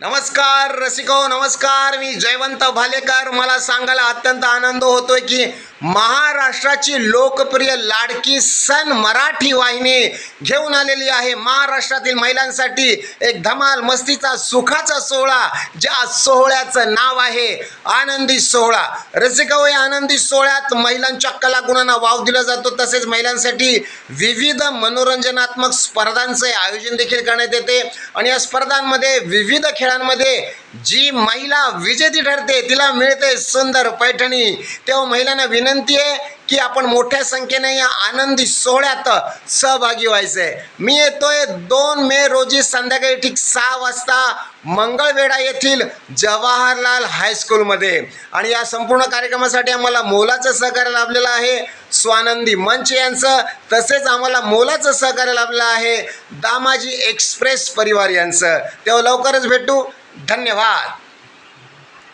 नमस्कार रसिको नमस्कार मी जयवंत भालेकर. मला सांगायला अत्यंत आनंद होतोय की महाराष्ट्राची लोकप्रिय लाडकी सन मराठी वाहिनी घेऊन आलेली आहे. महाराष्ट्रातील महिलांसाठी एक धमाल मस्तीचा सुखाचा सोहळा ज्या सोहळ्याचं नाव आहे आनंदी सोहळा. रसिकावय आनंदी सोहळ्यात महिलांच्या कलागुणांना वाव दिला जातो. तसेच महिलांसाठी विविध मनोरंजनात्मक स्पर्धांचे आयोजन देखील करण्यात येते. आणि या स्पर्धांमध्ये विविध खेळांमध्ये जी महिला विजेती ठरते तिला मिळते सुंदर पैठणी. तेव्हा महिलांना विनंती आहे की आपण मोठ्या संख्येने या आनंदी सोहळ्यात सहभागी व्हायचं. आहे मी येतोय दोन मे रोजी संध्याकाळी ठीक सहा वाजता मंगळवेढा येथील जवाहरलाल हायस्कूलमध्ये आणि या संपूर्ण कार्यक्रमासाठी आम्हाला मोलाचं सहकार्य लाभलेलं आहे. स्वानंदी मंच यांचं तसेच आम्हाला मोलाचं सहकार्य लाभलेलं आहे. दामाजी एक्सप्रेस परिवार यांचं. तेव्हा लवकरच भेटू. धन्यवाद.